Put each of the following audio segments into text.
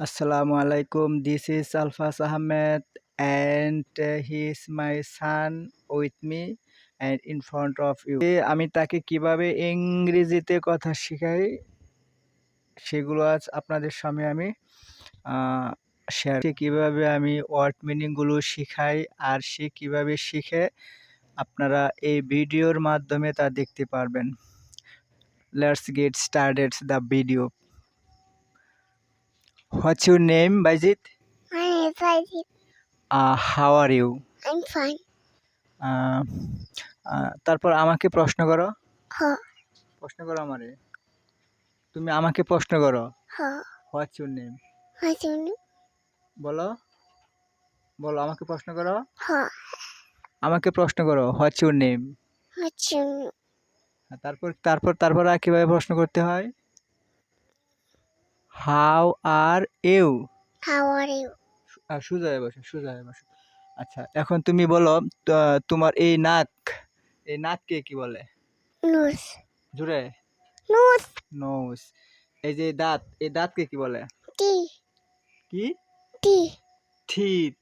This is Alfaz Ahmed, and uh, he is my son with me and in front of you. এ আমি তাকে কীভাবে ইংরেজিতে কথা শেখাই সেগুলো আজ আপনাদের সামনে আমি শেয়ার কীভাবে আমি ওয়ার্ড মিনিংগুলো শিখাই আর সে কীভাবে শিখে আপনারা এই ভিডিওর মাধ্যমে তা দেখতে পারবেন। Let's get started the video What's your name, Bajit? My name is Isaac. Uh, how are you? I'm fine. Uh, uh, তারপর আমাকে প্রশ্ন করো প্রশ্ন করো আমারে তুমি আমাকে প্রশ্ন করো what's your name What's your name? বলো বলো আমাকে প্রশ্ন করো আমাকে প্রশ্ন করো what's your name What's your name? তারপর তারপর তারপর আর কীভাবে প্রশ্ন করতে হয় how are you How are you? সোজা বসো সোজা বসো আচ্ছা এখন তুমি বলো তোমার এই নাক এই নাককে কি বলে Nose. জুড়ে নোজ নোজ এই যে দাঁত এই দাঁতকে কি বলে T. কি T. ঠিত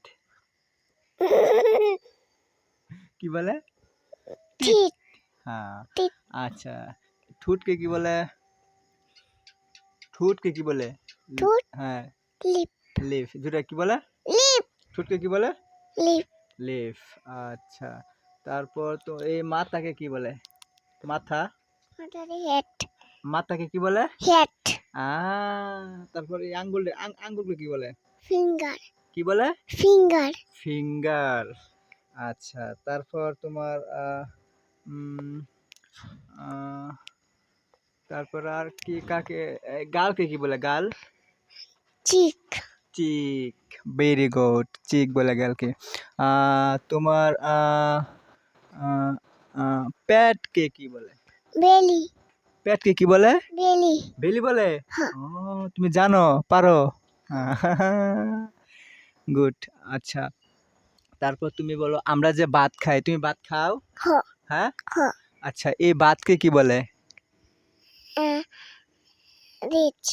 কি বলে Teeth. হ্যাঁ। আচ্ছা ঠুটকে কি বলে ঠুটকে কি বলে? ঠোঁট? হ্যাঁ। Lip. লিফ। যেটা কি বলে? Lip. ঠুটকে কি বলে? Lip. লিফ। আচ্ছা। তারপর তো এই মাথাকে কি বলে? মাথা? head? মাথাকে কি বলে. আ তারপর এই আঙ্গুল আঙ্গুলকে কি বলে? ফিঙ্গার। কি বলে? ফিঙ্গার। ফিঙ্গার। আচ্ছা। তারপর তোমার আহ, তারপর আর কি কাকে গালকে কি বলে গাল? চিক। চিক ভেরি গুড চিক বলে গালকে। তোমার পেটকে কি বলে? Belly. পেটকে কি বলে? Belly. বেলি বলে? হ্যাঁ। ও তুমি জানো পারো। গুড আচ্ছা। তারপর তুমি বলো আমরা যে ভাত খাই তুমি ভাত খাও? হ হ্যাঁ। আচ্ছা এই ভাতকে কি বলে? Rich.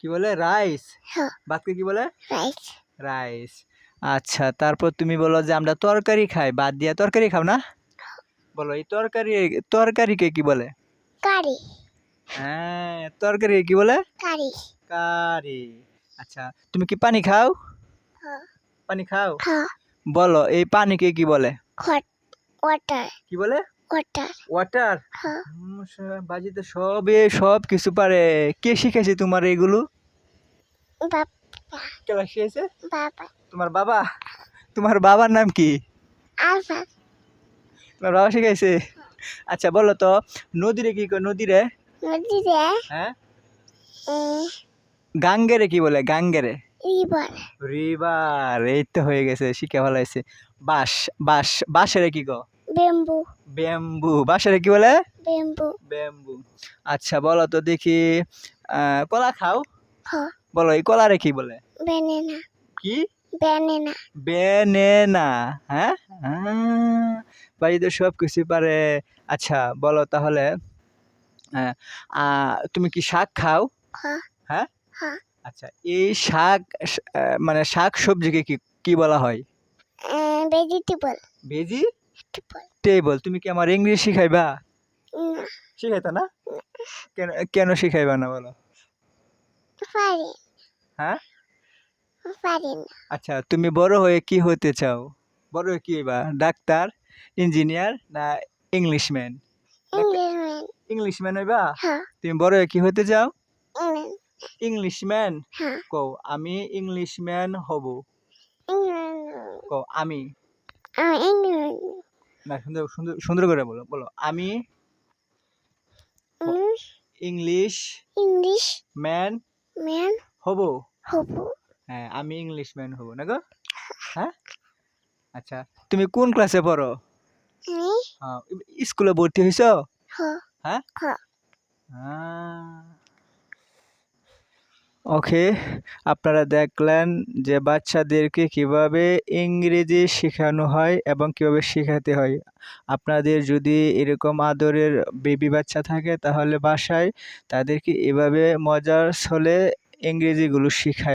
কি বলে? রাইস হ ভাতকে কি বলে? Rice. রাইস আচ্ছা তারপর তুমি বলো যে আমরা তরকারি খাই ভাত দিয়ে তরকারি খাও না? বলো এই তরকারি তরকারিকে কি বলে? Curry. হ্যাঁ তরকারি কি বলে? Curry. কারি আচ্ছা তুমি কি পানি খাও? পানি খাও? বলো এই পানিকে কি বলে. কি বলে? ওয়াটার বাজিতে সবে সব কিছু পারে। কে শিখেছে তোমার এগুলো? কে শিখেছে তোমার বাবা? তোমার বাবার নাম কি? তোমার বাবা শিখাইছে? আচ্ছা বলো তো নদীরে কি কয় নদীরে? হ্যাঁ? গাঙ্গেরে কি বলে? গাঙ্গেরে. রিভার এই তো হয়ে গেছে শিখে ভালো হয়েছে বাঁশ বাস বাঁশেরে কি গো Bamboo. ব্যাম্বু বাঁশেরে কি বলে? Bamboo. ব্যাম্বু আচ্ছা বলো তো দেখি কলা খাও? হ বলো এই কলারে কি বলে? Banana. কি? Banana. বেনেনা হ্যাঁ? বাড়িতে সব কিছু পারে। আচ্ছা বলো তাহলে আহ, তুমি কি শাক খাও? হ হ্যাঁ? আচ্ছা এই শাক মানে শাক সবজিকে কি কি বলা হয়? vegetable. ভেজি. টেবল তুমি কি আমার ইংলিশ শিখাইবা? শিখাইতা না? কেন কেন শিখাইবা না বলো? পারি। হ্যাঁ? পারি না। আচ্ছা তুমি বড় হয়ে কি হতে চাও? বড় হয়ে কি হইবা? ডাক্তার ইঞ্জিনিয়ার না ইংলিশম্যান ইংলিশম্যান হইবা? হ্যাঁ। তুমি বড় হয়ে কি হতে চাও? ইংলিশ ইংলিশম্যান কও আমি ইংলিশম্যান হব। কও আমি? আমি ইংলিশ না সুন্দর সুন্দর সুন্দর করে বলো বলো। আমি ইংলিশ। ইংলিশ। ম্যান। ম্যান। হব। হব। হ্যাঁ আমি ইংলিশ ম্যান হব না গো? হ্যাঁ? আচ্ছা তুমি কোন ক্লাসে পড়ো? আমি হ্যাঁ, স্কুলে ভর্তি হয়েছ? হ। হ্যাঁ? হ। ওকে, আপনারা দেখলেন যে বাচ্চাদেরকে কীভাবে ইংরেজি শেখানো হয় এবং কীভাবে শেখাতে হয়। আপনাদের যদি এরকম আদরের বেবি বাচ্চা থাকে তাহলে বাসায় তাদেরকে এভাবে মজার ছলে ইংরেজিগুলো শেখায়।